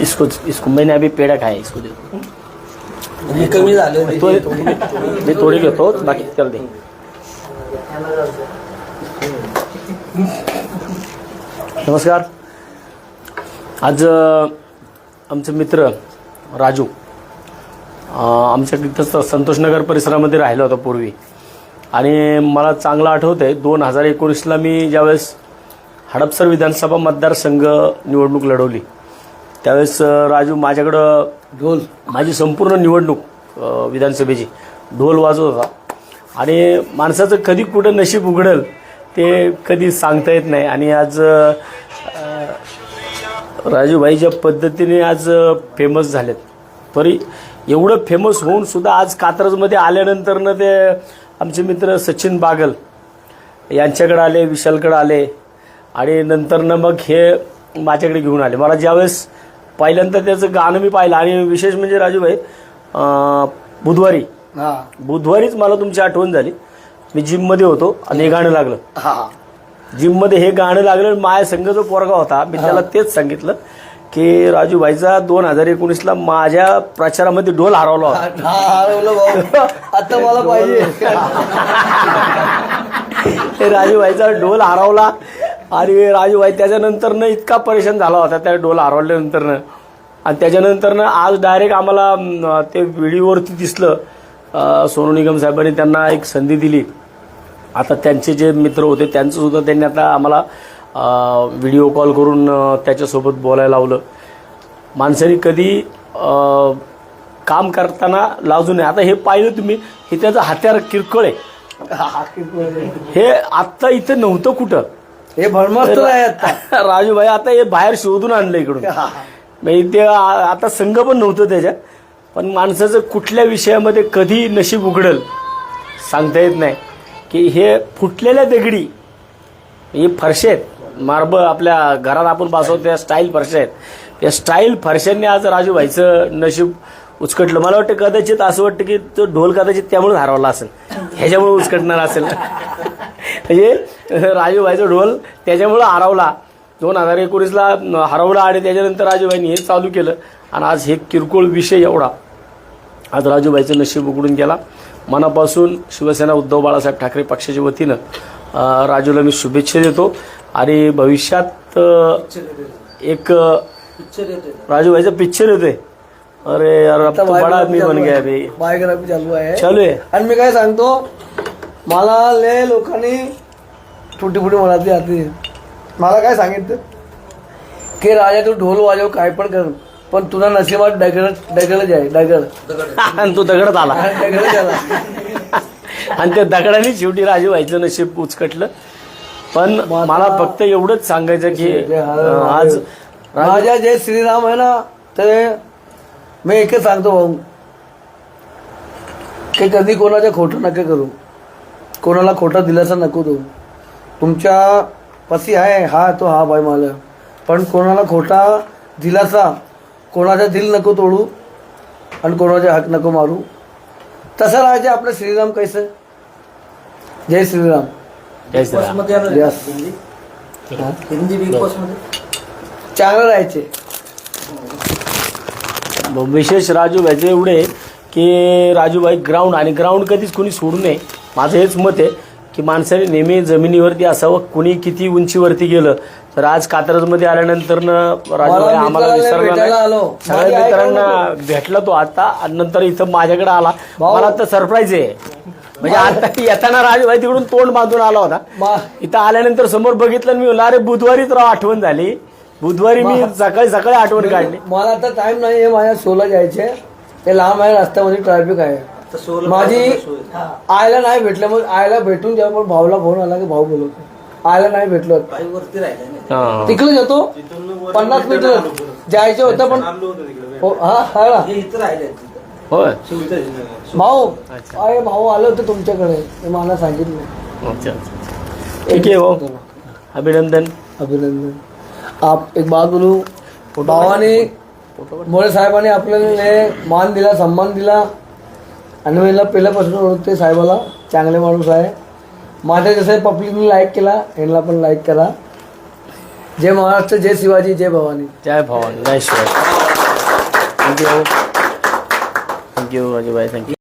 इसको इसको मैंने अभी पेड़ा खाया इसको दे हे कमी झालं मी थोडी घेतो बाकी त्याला दे. नमस्कार. आज आमचे मित्र राजू आमच्या तिथं संतोषनगर परिसरामध्ये राहिला होता पूर्वी. आणि मला चांगलं आठवतं आहे दोन हजार एकोणीसला मी ज्यावेळेस हडपसर विधानसभा मतदारसंघ निवडणूक लढवली. त्यावेळेस राजू माझ्याकडं ढोल. माझी संपूर्ण निवडणूक विधानसभेची. ढोल वाजवत होता. आणि माणसाचं कधी कुठं नशीब उघडेल ते कधी सांगता येत नाही. आणि आज राजूभाई ज्या पद्धतीने आज फेमस झालेत. तरी एवढं फेमस होऊन सुद्धा आज कात्रजमध्ये आल्यानंतरनं ते आमचे मित्र सचिन बागल यांच्याकडे आले विशालकडे आले. आणि नंतरनं मग हे माझ्याकडे घेऊन आले. मला ज्यावेळेस पहिल्यांदा त्याचं गाणं मी पाहिलं आणि विशेष म्हणजे राजूभाई बुधवारी. हा. बुधवारीच मला तुमची आठवण झाली. मी जिममध्ये होतो आणि हे गाणं लागलं. हा. जिममध्ये हे गाणं लागलं माझ्या संघ जो पोरगा होता मी त्याला तेच सांगितलं की राजूभाईचा दोन हजार एकोणीसला माझ्या प्रचारामध्ये ढोल हरवला होता. आता मला पाहिजे. राजूभाईचा ढोल हरवला. आणि राजूभाई त्याच्यानंतरनं इतका परेशान झाला होता त्या ढोल हरवल्यानंतरनं. आणि त्याच्यानंतरनं आज डायरेक्ट आम्हाला ते व्हिडिओवरती दिसलं. सोनू निगम साहेबांनी त्यांना एक संधी दिली. आता त्यांचे जे मित्र होते त्यांचं सुद्धा त्यांनी आता आम्हाला व्हिडिओ कॉल करून त्याच्यासोबत बोलायला लावलं. माणसाने कधी काम करताना लाजू नये. आता हे पाहिलं तुम्ही हे त्याचं हत्यार किरकोळ आहे. हे आत्ता इथं नव्हतं कुठं. हे भरमस्त आहे आता. राजूभाई आता हे बाहेर शोधून आणलं इकडून. म्हणजे ते आ- आता संघ पण नव्हतं त्याच्यात. पण माणसाचं कुठल्या विषयामध्ये कधी नशीब उघडल सांगता येत नाही. की हे फुटलेल्या दगडी हे फरशे आहेत. मार्बल आपल्या घरात आपण बसवतो त्या स्टाईल फरशा आहेत. या स्टाईल फरशांनी आज राजूभाईचं नशीब उचकटलं. मला वाटतं कदाचित असं वाटतं की तो ढोल कदाचित त्यामुळे हरवला असेल. ह्याच्यामुळे उचकटणार असेल. म्हणजे राजूभाईचा ढोल त्याच्यामुळं हरवला. दोन हजार एकोणीसला हरवला आणि त्याच्यानंतर राजूभाईनी हे चालू केलं. आणि आज हे किरकोळ विषय एवढा. आज राजूभाईचं नशीब उघडून गेला. मनापासून शिवसेना उद्धव बाळासाहेब ठाकरे पक्षाच्या वतीनं राजूला मी शुभेच्छा देतो. आणि भविष्यात एक अं, राजूभाईचा पिक्चर येतोय. अरे बड़ा बन गया बायोग्राफी चालू आहे. चालू आहे. आणि मी काय सांगतो मला लय लोकांनी फुटी फुटी म्हणाली आधी मला काय सांगितलं? की राजा तू ढोल वाजव काय पण कर पण तुला नशिबात डगळ डगळच आहे डगळ आणि तो दगडात आला. डगळच आला. आणि त्या दगडाने शेवटी राजूभाईचं नशीब उचकटलं पण मला फक्त एवढंच सांगायचं की आज राजा जय श्रीराम आहे ना ते मी एकच सांगतो भाऊ की कधी कोणाच्या खोटं नका करू. कोणाला खोटा दिलासा नको देऊ तुमच्या पसी आहे हा तो हा बाय मला पण कोणाला खोटा दिलासा कोणाचा दिल नको तोडू आणि कोणाचे हाक नको मारू. तसं राहायचे आपलं श्रीराम कैसं जय श्रीराम. जय श्रीराम. यस चांगलं राहायचे. विशेष राजूभाईचे एवढे की राजूभाई ग्राउंड आणि ग्राउंड कधीच कोणी सोडू नये. माझं हेच मत आहे की माणसाने नेहमी जमिनीवरती असावं कुणी किती उंचीवरती गेलं. तर आज कात्रजमध्ये आल्यानंतर आम्हाला विसरला नाही. सगळ्या मित्रांना भेटला तो आता नंतर इथं माझ्याकडे आला. मला तर सरप्राईज आहे. म्हणजे आता येताना राजूभाई तिकडून तोंड बांधून आला होता. इथं आल्यानंतर समोर बघितलं मी म्हणलं अरे बुधवारीच राव आठवण झाली. बुधवारी मी सकाळी सकाळी आठवण काढली. मला आता टाइम नाही माझ्या शोला जायचे ते लांब आहे रस्त्यामध्ये ट्रॅफिक आहे. माझी आयला नाही भेटलं मग आयला भेटून जेव्हा पण भाऊला फोन आला की भाऊ बोलवतो. आयला नाही भेटलो. तिकडे जातो. पन्नास मीटर जायचं होतं पण हो, हा हा. भाऊ अरे भाऊ आलं होतं तुमच्याकडे. मला सांगितलं. ठीक आहे भाऊ. अभिनंदन. अभिनंदन. आप एक बात बोलू? भावाने मोळे साहेबांनी आपल्याला लय मान दिला सन्मान दिला. आणि मी पहिल्यापासून ओळखते साहेबाला चांगले माणूस आहे. माझ्या जसं पब्लिकने लाईक केला यांना पण लाईक करा. जय महाराष्ट्र जय शिवाजी जय भवानी. जय भवानी जय शिवाय थँक्यू थँक्यू अजय थँक्यू